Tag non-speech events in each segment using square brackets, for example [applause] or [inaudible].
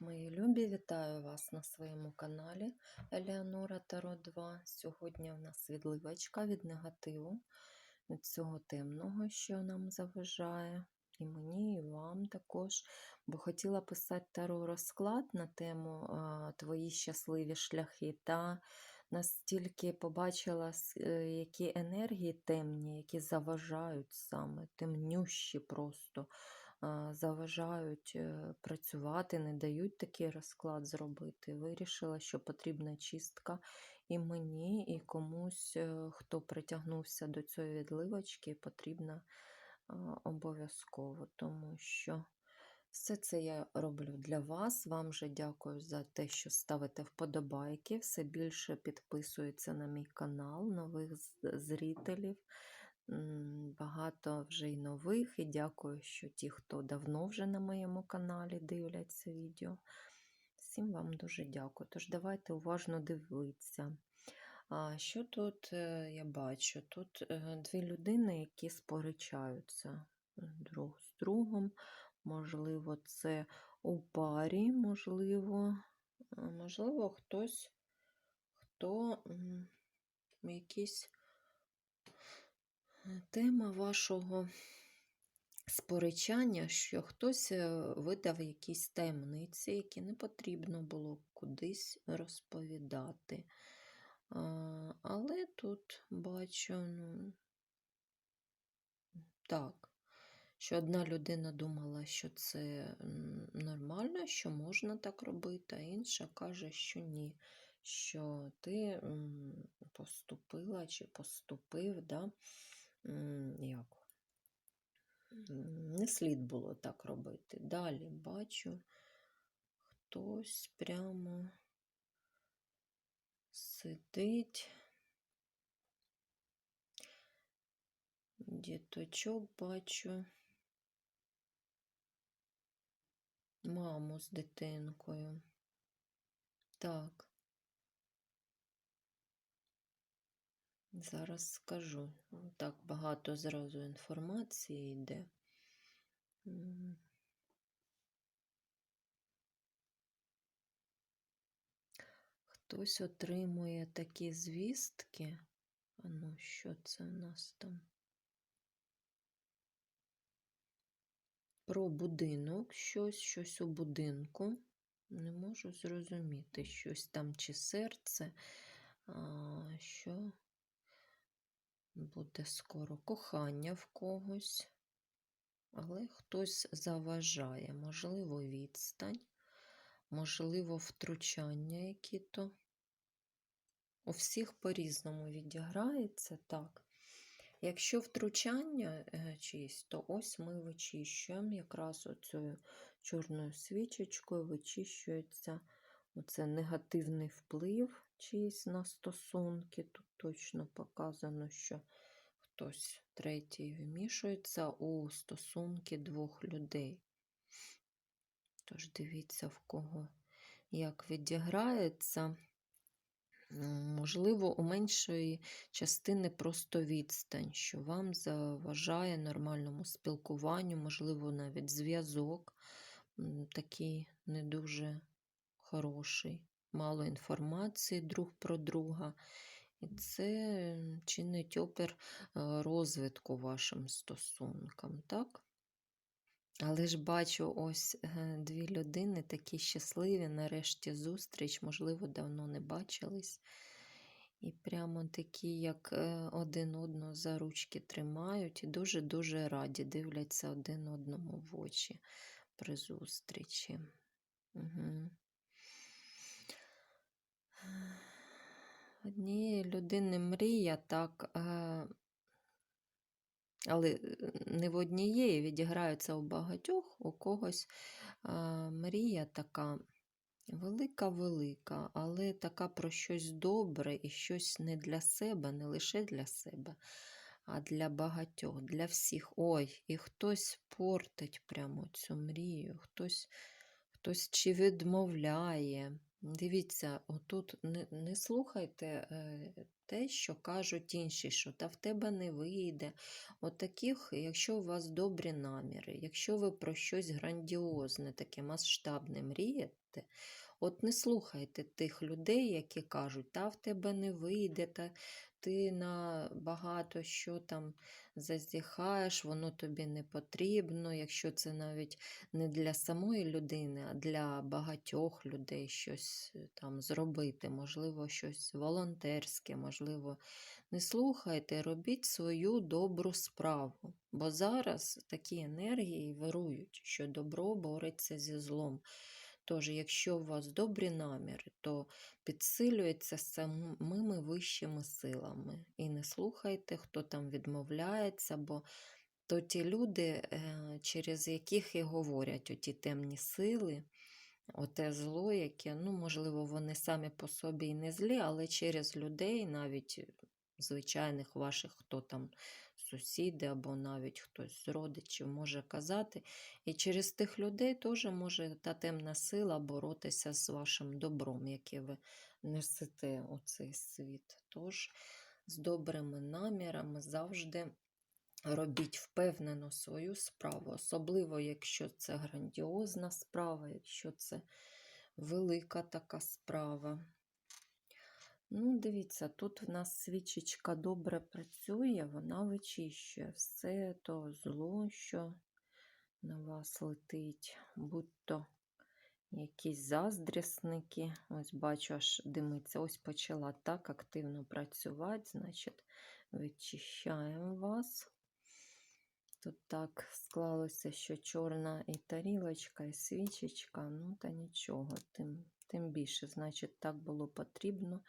мої любі! Вітаю вас на своєму каналі Елеонора Таро 2. Сьогодні в нас відливочка від негативу, від цього темного, що нам заважає. І мені, і вам також. Бо хотіла писати таро розклад на тему Твої щасливі шляхи. Та настільки побачила, е, які енергії темні, які заважають саме, темнющі просто заважають е, працювати, не дають такий розклад зробити. Вирішила, що потрібна чистка і мені, і комусь, е, хто притягнувся до цієї відливочки, потрібна обов'язково, тому що все це я роблю для вас. Вам же дякую за те, що ставите вподобайки, все більше підписується на мій канал, нових зрителів. Багато вже й нових, і дякую, що ті, хто давно вже на моєму каналі дивляться відео. Всім вам дуже дякую. Тож давайте уважно дивитися. А що тут е, я бачу? Тут е, дві людини, які сперечаються друг з другом. Можливо, це у парі, можливо, можливо, хтось, хто е, тема вашого сперечання, що хтось е, видав якісь таємниці, які не потрібно було кудись розповідати. Але тут бачу, ну, так, що одна людина думала, що це нормально, що можна так робити, а інша каже, що ні, що ти поступила чи поступив, да? Як? Не слід було так робити. Далі бачу, хтось прямо сидить. Діточок бачу. Маму з дитинкою. Так. Зараз скажу. Так багато зразу інформації йде. Хтось отримує такі звістки. А ну, що це у нас там? Про будинок, щось, щось у будинку. Не можу зрозуміти, щось там чи серце, а, що буде скоро кохання в когось, але хтось заважає, можливо, відстань, можливо, втручання які-то. У всіх по-різному відіграється так. Якщо втручання е, чиїсь, то ось ми вичищуємо якраз оцею чорною свічечкою вичищується оце негативний вплив чиїсь на стосунки. Тут точно показано, що хтось третій вмішується у стосунки двох людей. Тож дивіться, в кого як відіграється. Можливо, у меншої частини просто відстань, що вам заважає нормальному спілкуванню, можливо, навіть зв'язок такий не дуже хороший, мало інформації друг про друга. І це чинить опір е, розвитку вашим стосункам, так? Але ж бачу ось е, дві людини такі щасливі, нарешті зустріч, можливо, давно не бачились. І прямо такі, як е, один одного за ручки тримають, і дуже-дуже раді дивляться один одному в очі при зустрічі. Угу. Однієї людини мрія так. Е, але е, не в однієї відіграються у багатьох, у когось а, мрія така велика-велика, але така про щось добре і щось не для себе, не лише для себе, а для багатьох, для всіх. Ой, і хтось портить прямо цю мрію, хтось, хтось чи відмовляє. Дивіться, отут не, не слухайте е, те, що кажуть інші, що та в тебе не вийде. От таких, якщо у вас добрі наміри, якщо ви про щось грандіозне, таке масштабне мрієте, от не слухайте тих людей, які кажуть, та в тебе не вийде, та ти на багато що там зазіхаєш, воно тобі не потрібно, якщо це навіть не для самої людини, а для багатьох людей щось е, там зробити, можливо, щось волонтерське, можливо, не слухайте, робіть свою добру справу. Бо зараз такі енергії вирують, що добро бореться зі злом. Тож, якщо у вас добрі наміри, то підсилюється самими вищими силами. І не слухайте, хто там відмовляється, бо то ті люди, е, через яких і говорять оті темні сили, оте зло, яке, ну, можливо, вони самі по собі і не злі, але через людей, навіть звичайних ваших, хто там сусіди або навіть хтось з родичів може казати. І через тих людей теж може та темна сила боротися з вашим добром, яке ви несете у цей світ. Тож з добрими намірами завжди робіть впевнено свою справу, особливо, якщо це грандіозна справа, якщо це велика така справа. Ну, дивіться, тут в нас свічечка добре працює, вона вичищує все то зло, що на вас летить, будь-то якісь заздрісники. Ось бачу, аж димиться. Ось почала так активно працювати, значить, вичищаємо вас. Тут так склалося, що чорна і тарілочка, і свічечка, ну та нічого, тим, тим більше, значить, так було потрібно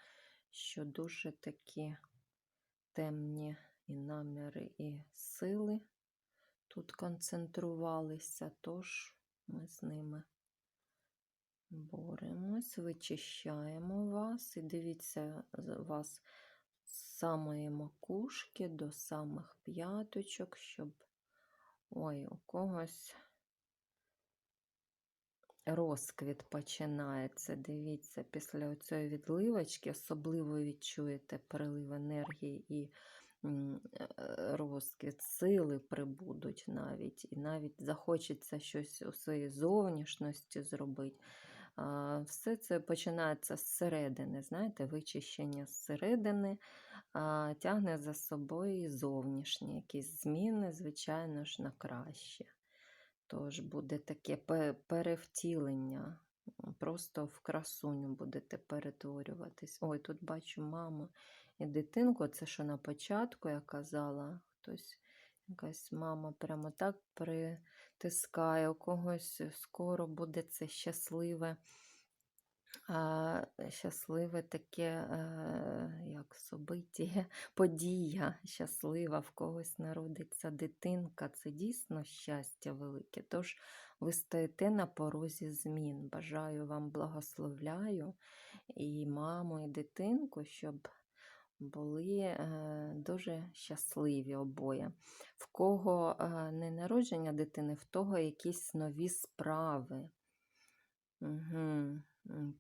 що дуже такі темні і наміри, і сили тут концентрувалися, тож ми з ними боремось, вичищаємо вас. І дивіться вас з самої макушки до самих п'яточок, щоб ой, у когось розквіт починається. Дивіться, після цієї відливочки особливо відчуєте прилив енергії і е, розквіт, сили прибудуть навіть, і навіть захочеться щось у своїй зовнішності зробити. Все це починається зсередини, знаєте, вичищення зсередини, тягне за собою зовнішні якісь зміни, звичайно ж, на краще. Тож буде таке перевтілення. Просто в красуню будете перетворюватись. Ой, тут бачу маму і дитинку. Це що на початку я казала, хтось, якась мама прямо так притискає, у когось скоро буде це щасливе а, щасливе таке, е, як собиття, [laughs] подія щаслива, в когось народиться дитинка. Це дійсно щастя велике. Тож ви стоїте на порозі змін. Бажаю вам благословляю і маму, і дитинку, щоб були е, дуже щасливі обоє. В кого е, не народження дитини, в того якісь нові справи. Угу.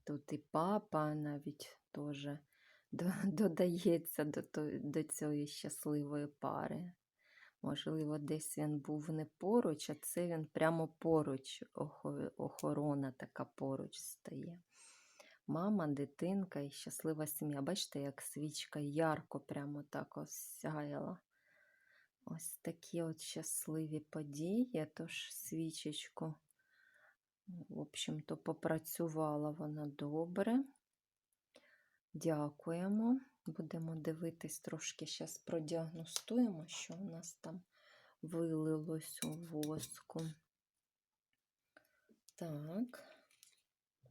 Тут і папа навіть теж додається до до цієї щасливої пари. Можливо, десь він був не поруч, а це він прямо поруч, охорона така поруч стає. Мама, дитинка і щаслива сім'я. Бачите, як свічка ярко прямо так ось сяяла. Ось такі от щасливі події, тож свічечку в общем-то, попрацювала вона добре. Дякуємо. Будемо дивитись трошки, зараз продіагностуємо, що у нас там вилилось у воску. Так,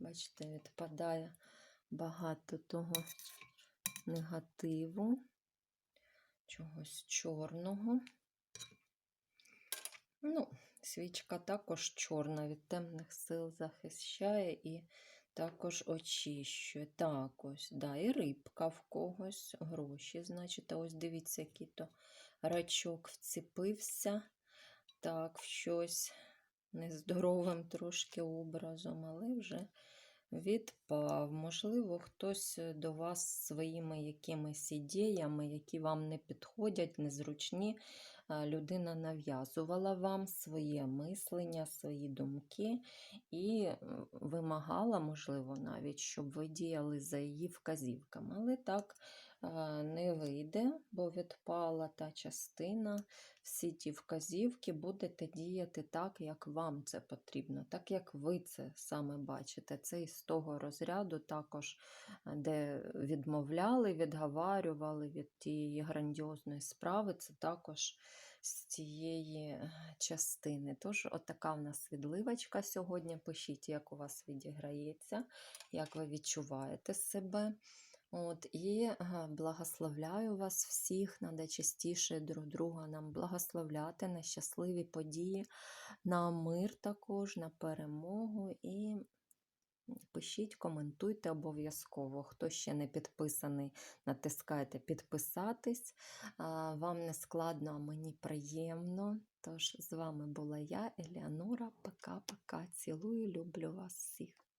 бачите, відпадає багато того негативу, чогось чорного. Ну, Свічка також чорна від темних сил захищає і також очищує. Так ось, да, і рибка в когось, гроші, значить, ось дивіться, який то рачок вціпився. Так, в щось нездоровим трошки образом, але вже відпав. Можливо, хтось е, до вас своїми якимись ідеями, які вам не підходять, незручні. Людина нав'язувала вам своє мислення, свої думки і вимагала, можливо, навіть, щоб ви діяли за її вказівками. Але так не вийде, бо відпала та частина. Всі ті вказівки будете діяти так, як вам це потрібно, так як ви це саме бачите. Це із того розряду також, е, де відмовляли, відговарювали від тієї грандіозної справи, це також з цієї е, частини. Тож, отака в нас відливочка сьогодні. Пишіть, як у вас відіграється, як ви відчуваєте себе. От, і благословляю вас всіх, треба частіше друг друга нам благословляти на щасливі події, на мир також, на перемогу. І пишіть, коментуйте обов'язково. Хто ще не підписаний, натискайте підписатись. Вам не складно, а мені приємно. Тож з вами була я, Еліанора. Пока-пока. Цілую, люблю вас всіх.